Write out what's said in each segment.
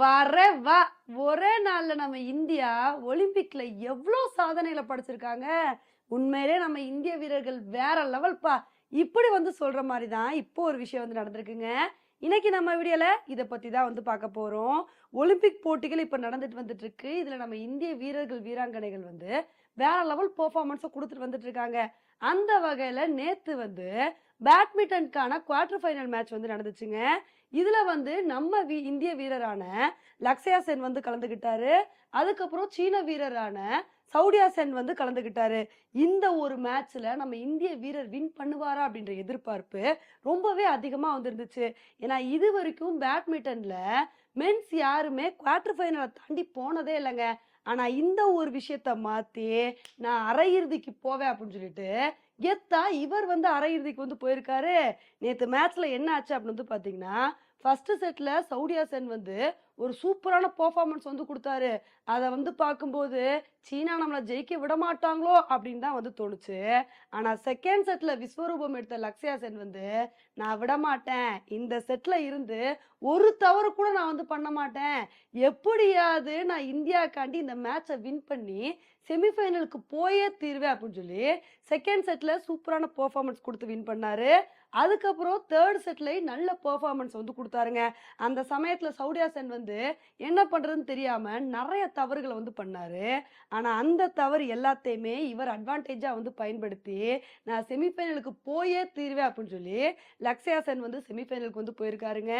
வர வா ஒரே நாளில் நம்ம இந்தியா ஒலிம்பிக்ல எவ்வளோ சாதனையில் படைச்சிருக்காங்க? உண்மையிலே நம்ம இந்திய வீரர்கள் வேற லெவல்ப்பா இப்படி வந்து சொல்ற மாதிரி தான் இப்போ ஒரு விஷயம் வந்து நடந்திருக்குங்க. இன்னைக்கு நம்ம வீடியோல இதை பத்தி தான் வந்து பார்க்க போறோம். ஒலிம்பிக் போட்டிகள் இப்போ நடந்துட்டு வந்துட்டு இருக்கு இதுல நம்ம இந்திய வீரர்கள் வீராங்கனைகள் வந்து வேற லெவல் பெர்ஃபார்மன்ஸை கொடுத்துட்டு வந்துட்டு இருக்காங்க அந்த வகையில நேத்து வந்து பேட்மிண்டனுக்கான குவார்டர் ஃபைனல் மேட்ச் வந்து நடந்துச்சுங்க. இதில் வந்து நம்ம வீ- இந்திய வீரரான லக்ஷயா சென் வந்து கலந்துக்கிட்டாரு அதுக்கப்புறம் சீன வீரரான சவுடியா சென் வந்து கலந்துக்கிட்டாரு இந்த ஒரு மேட்ச்ல நம்ம இந்திய வீரர் வின் பண்ணுவாரா அப்படின்ற எதிர்பார்ப்பு ரொம்பவே அதிகமாக வந்துருந்துச்சு. ஏன்னா இது வரைக்கும் பேட்மிண்டன்ல மென்ஸ் யாருமே குவார்டர் ஃபைனலை தாண்டி போனதே இல்லைங்க. ஆனால் இந்த ஒரு விஷயத்த மாற்றி நான் அரையிறுதிக்கு போவேன் அப்படின்னு சொல்லிட்டு கெத்தா இவர் வந்து அரையிறுதிக்கு வந்து போயிருக்காரு. நேற்று மேட்ச்ல என்ன ஆச்சு அப்படின்னு வந்து பார்த்தீங்கன்னா ஃபர்ஸ்ட் செட்டில் சவுடியா சென் வந்து ஒரு சூப்பரான பெர்ஃபார்மன்ஸ் வந்து கொடுத்தாரு. அதை வந்து பார்க்கும்போது சீனா நம்மளை ஜெயிக்க விட மாட்டாங்களோ அப்படின்னு தான் வந்து தோணுச்சு. ஆனால் செகண்ட் செட்டில் விஸ்வரூபம் எடுத்த லக்ஷயா சென் வந்து நான் விட மாட்டேன் இந்த செட்டில் இருந்து ஒரு தவறு கூட நான் வந்து பண்ண மாட்டேன். எப்படியாவது நான் இந்தியாக்காண்டி இந்த மேட்சை வின் பண்ணி செமிஃபைனலுக்கு போயே தீர்வேன் அப்படின்னு சொல்லி செகண்ட் செட்டில் சூப்பரான பர்ஃபார்மன்ஸ் கொடுத்து வின் பண்ணாரு. அதுக்கப்புறம் தேர்ட் செட்லேயும் நல்ல பெர்ஃபார்மன்ஸ் வந்து கொடுத்தாருங்க. அந்த சமயத்தில் சவுடியாசன் வந்து என்ன பண்ணுறதுன்னு தெரியாமல் நிறைய தவறுகளை வந்து பண்ணாரு. ஆனால் அந்த தவறு எல்லாத்தையுமே இவர் அட்வான்டேஜாக வந்து பயன்படுத்தி நான் செமிஃபைனலுக்கு போயே தீருவேன் அப்படின்னு சொல்லி லக்ஷயா சென் வந்து செமிஃபைனலுக்கு வந்து போயிருக்காருங்க.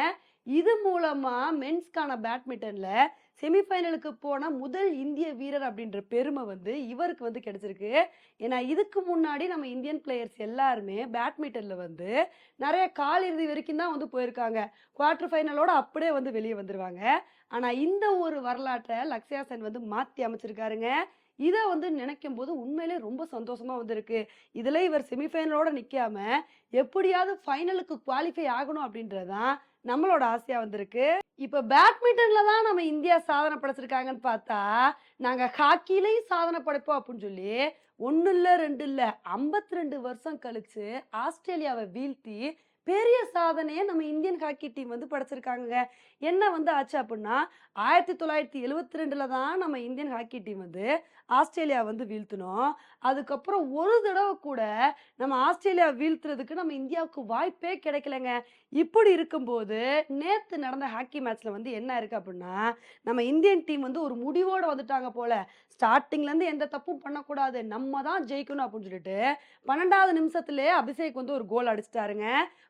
இது மூலமா மென்ஸ்க்கான பேட்மிண்டன்ல செமிஃபைனலுக்கு போன முதல் இந்திய வீரர் அப்படின்ற பெருமை வந்து இவருக்கு வந்து கிடைச்சிருக்கு. ஏன்னா இதுக்கு முன்னாடி நம்ம இந்தியன் பிளேயர்ஸ் எல்லாருமே பேட்மிண்டனில் வந்து நிறைய காலிறுதி வரைக்கும் தான் வந்து போயிருக்காங்க. குவார்டர் ஃபைனலோட அப்படியே வந்து வெளியே வந்துருவாங்க. ஆனால் இந்த ஒரு வரலாற்றை லக்ஷயா சென் வந்து மாற்றி அமைச்சிருக்காருங்க. இதை வந்து நினைக்கும் போது உண்மையிலே ரொம்ப சந்தோஷமா வந்திருக்கு. இதில் இவர் செமிஃபைனலோட நிற்காம எப்படியாவது ஃபைனலுக்கு குவாலிஃபை ஆகணும் அப்படின்றதான் நம்மளோட ஆசையா வந்திருக்கு. இப்ப பேட்மிண்டன்ல தான் நம்ம இந்தியா சாதனை படைச்சிருக்காங்கன்னு பார்த்தா நாங்க ஹாக்கிலையும் சாதனை படைப்போம் அப்படின்னு சொல்லி ஒண்ணு இல்லை ரெண்டு இல்லை ஐம்பத்தி ரெண்டு வருஷம் கழிச்சு ஆஸ்திரேலியாவை வீழ்த்தி பெரிய சாதனையை நம்ம இந்தியன் ஹாக்கி டீம் வந்து படைச்சிருக்காங்க. என்ன வந்து ஆச்சு அப்படின்னா ஆயிரத்தி தொள்ளாயிரத்தி எழுவத்தி ரெண்டில் தான் நம்ம இந்தியன் ஹாக்கி டீம் வந்து ஆஸ்திரேலியா வந்து வீழ்த்தினோம். அதுக்கப்புறம் ஒரு தடவை கூட நம்ம ஆஸ்திரேலியா வீழ்த்துறதுக்கு நம்ம இந்தியாவுக்கு வாய்ப்பே கிடைக்கலங்க. இப்படி இருக்கும்போது நேற்று நடந்த ஹாக்கி மேட்ச்சில் வந்து என்ன இருக்குது அப்படின்னா நம்ம இந்தியன் டீம் வந்து ஒரு முடிவோடு வந்துட்டாங்க போல். ஸ்டார்டிங்லேருந்து எந்த தப்பும் பண்ணக்கூடாது. நம்ம தான் ஜெயிக்கணும் அப்படின்னு சொல்லிட்டு பன்னெண்டாவது நிமிஷத்துலேயே அபிஷேக் வந்து ஒரு கோல் அடிச்சிட்டாருங்க.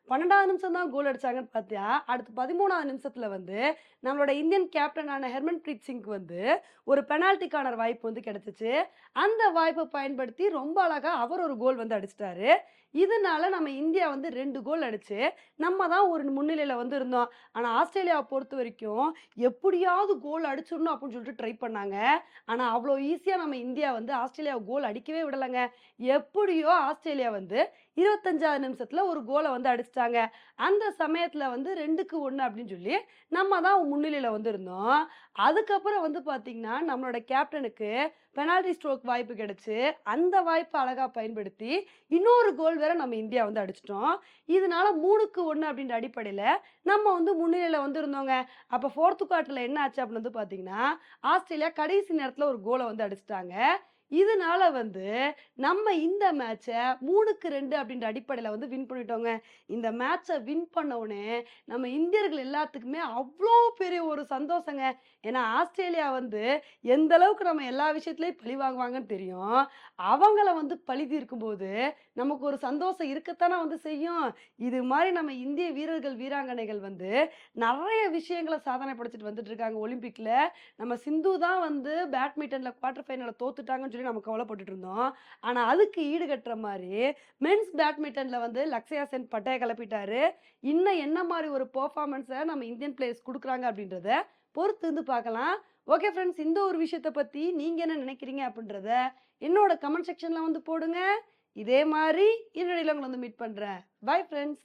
பன்னெண்டாவது நிமிஷம் தான் கோல் அடிச்சாங்கன்னு பார்த்தியா அடுத்து பதிமூணாவது நிமிஷத்துல வந்து நம்மளோட இந்தியன் கேப்டனான ஹெர்மன் பிரீத் சிங்க்கு வந்து ஒரு பெனால்டி கார்னர் வாய்ப்பு வந்து கிடைச்சிச்சு. அந்த வாய்ப்பை பயன்படுத்தி ரொம்ப அழகா அவர் ஒரு கோல் வந்து அடிச்சிட்டாரு. இதனால நம்ம இந்தியா வந்து ரெண்டு கோல் அடிச்சு நம்ம தான் ஒரு முன்னிலையில் வந்து இருந்தோம். ஆனால் ஆஸ்திரேலியாவை பொறுத்த வரைக்கும் எப்படியாவது கோல் அடிச்சிடணும் அப்படின்னு சொல்லிட்டு ட்ரை பண்ணாங்க. ஆனால் அவ்வளோ ஈஸியாக நம்ம இந்தியா வந்து ஆஸ்திரேலியாவை கோல் அடிக்கவே விடலைங்க. எப்படியோ ஆஸ்திரேலியா வந்து இருபத்தஞ்சாவது நிமிஷத்தில் ஒரு கோலை வந்து அடிச்சு அடிச்சிட்டாங்க அந்த சமயத்தில் வந்து ரெண்டுக்கு ஒன்று அப்படின்னு சொல்லி நம்ம தான் முன்னிலையில் வந்திருந்தோம். அதுக்கப்புறம் வந்து பார்த்திங்கன்னா நம்மளோட கேப்டனுக்கு பெனால்டி ஸ்ட்ரோக் வாய்ப்பு கிடச்சி அந்த வாய்ப்பை அழகாக பயன்படுத்தி இன்னொரு கோல் வேற நம்ம இந்தியா வந்து அடிச்சிட்டோம். இதனால மூணுக்கு ஒன்று அப்படின்ற அடிப்படையில் நம்ம வந்து முன்னிலையில் வந்திருந்தோங்க. அப்போ ஃபோர்த்து குவார்ட்டரில் என்ன ஆச்சு அப்படின்னு வந்து பார்த்தீங்கன்னா ஆஸ்திரேலியா கடைசி நேரத்தில் ஒரு கோலை வந்து அடிச்சிட்டாங்க. இதனால வந்து நம்ம இந்த மேட்சை மூணுக்கு ரெண்டு அப்படின்ற அடிப்படையில் வந்து வின் பண்ணிட்டோங்க. இந்த மேட்சை வின் பண்ணவுடனே நம்ம இந்தியர்கள் எல்லாத்துக்குமே அவ்வளோ பெரிய ஒரு சந்தோஷங்க. ஏன்னா ஆஸ்திரேலியா வந்து எந்த அளவுக்கு நம்ம எல்லா விஷயத்துலையும் பழி வாங்குவாங்கன்னு தெரியும். அவங்கள வந்து பழி தீர்க்கும்போது நமக்கு ஒரு சந்தோஷம் இருக்கத்தானே வந்து செய்யும். இது மாதிரி நம்ம இந்திய வீரர்கள் வீராங்கனைகள் வந்து நிறைய விஷயங்களை சாதனை படைச்சிட்டு வந்துட்டு இருக்காங்க. ஒலிம்பிக்ல நம்ம சிந்து தான் வந்து பேட்மிண்டன்ல குவார்டர் ஃபைனலில் தோத்துட்டாங்கன்னு சொல்லி நம்ம கவலைப்பட்டுட்டு இருந்தோம் ஆனா அதுக்கு ஈடு கட்டுற மாதிரி மென்ஸ் பேட்மிண்டன்ல வந்து லக்ஷயா சென் பட்டைய கிளப்பிட்டாரு இன்னும் என்ன மாதிரி ஒரு பெர்ஃபார்மன்ஸை நம்ம இந்தியன் பிளேயர்ஸ் கொடுக்குறாங்க அப்படின்றத பொறுத்து இருந்து பார்க்கலாம். ஓகே ஃப்ரெண்ட்ஸ் இந்த ஒரு விஷயத்தை பற்றி நீங்க என்ன நினைக்கிறீங்க அப்படின்றத என்னோட கமெண்ட் செக்ஷனில் வந்து போடுங்க. இதே மாதிரி இன்னொடையில உங்களை வந்து மீட் பண்றேன். Bye friends